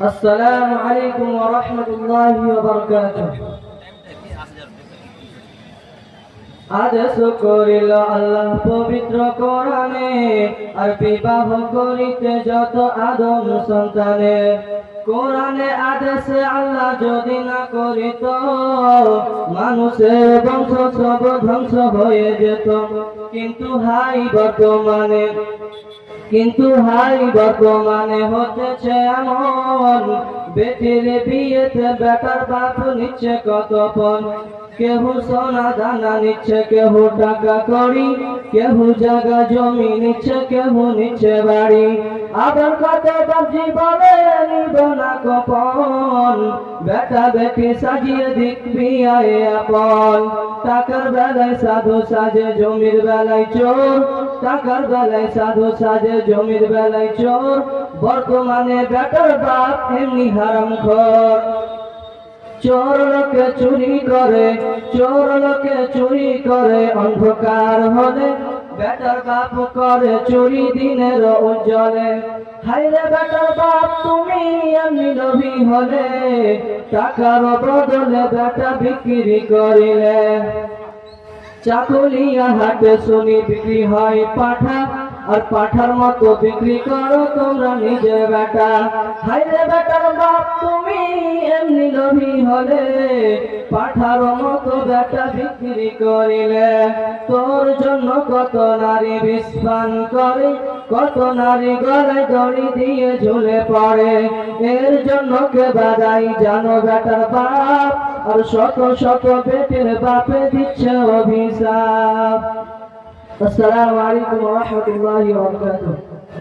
السلام عليكم ورحمة الله وبركاته আজ আদেশ করিল আল্লাহ পবিত্র কোরআনে আর বিবাহ করিতে যত আদম সন্তানে, কোরআনে আদেশে আল্লাহ যদি না করিত মানুষের বংশ সব ধ্বংস হয়ে যেত। কিন্তু হাই বর্তমানে কিন্তু হাই বর্তমানে হতেছে এমন। বেটির বিয়েতে বেটার বাপ নিচ্ছে কত পণ কেহ সোনা দানা নিচ্ছে, কেহ টাকা করি কেহ জায়গা জমি নিচ্ছে, কেহ নিচ্ছে বাড়ি। আবার কত বাজি বলে নিব না কপন। বেটা বেটি সাজিয়ে দিকবি আয়ে আপন। টাকার বেলায় সাধু সাজে, জমির বেলায় চোর। টাকার বেলায়, সাধু সাজে, জমির বেলায় চোর। বর্তমানে বেটার বাপ এমনি হারাম খর। চোর লোকে চুরি করে, চোর লোকে চুরি করে, অন্ধকার হলে বেটার বাপ করে, চুরি দিনের উজ্জ্বলে। হাইরে বেটার বাপ, তুমি এমনি লোভী হলে, টাকার বদলে বেটা বিক্রি করিলে। চাকুলিয়া হাটে শুনি বিক্রি হয় পাঠা, আর পাঠার মতো বিক্রি করো তোমরা নিজে বেটা। হাইরে বেটার বাপ তুমি। এমনি হলে, পাঠার মতো বেটা বিক্রি করিলে, তোর জন্য কত নারী বিস্ফান করে, কত নারী গলায় দড়ি দিয়ে ঝুলে পড়ে। এর জন্য কে বাদাই জানো বেটার বাপ, আর শত শত পেটের বাপে দিচ্ছে অভিশাপ। আসসালামু আলাইকুম ওয়া রাহমাতুল্লাহি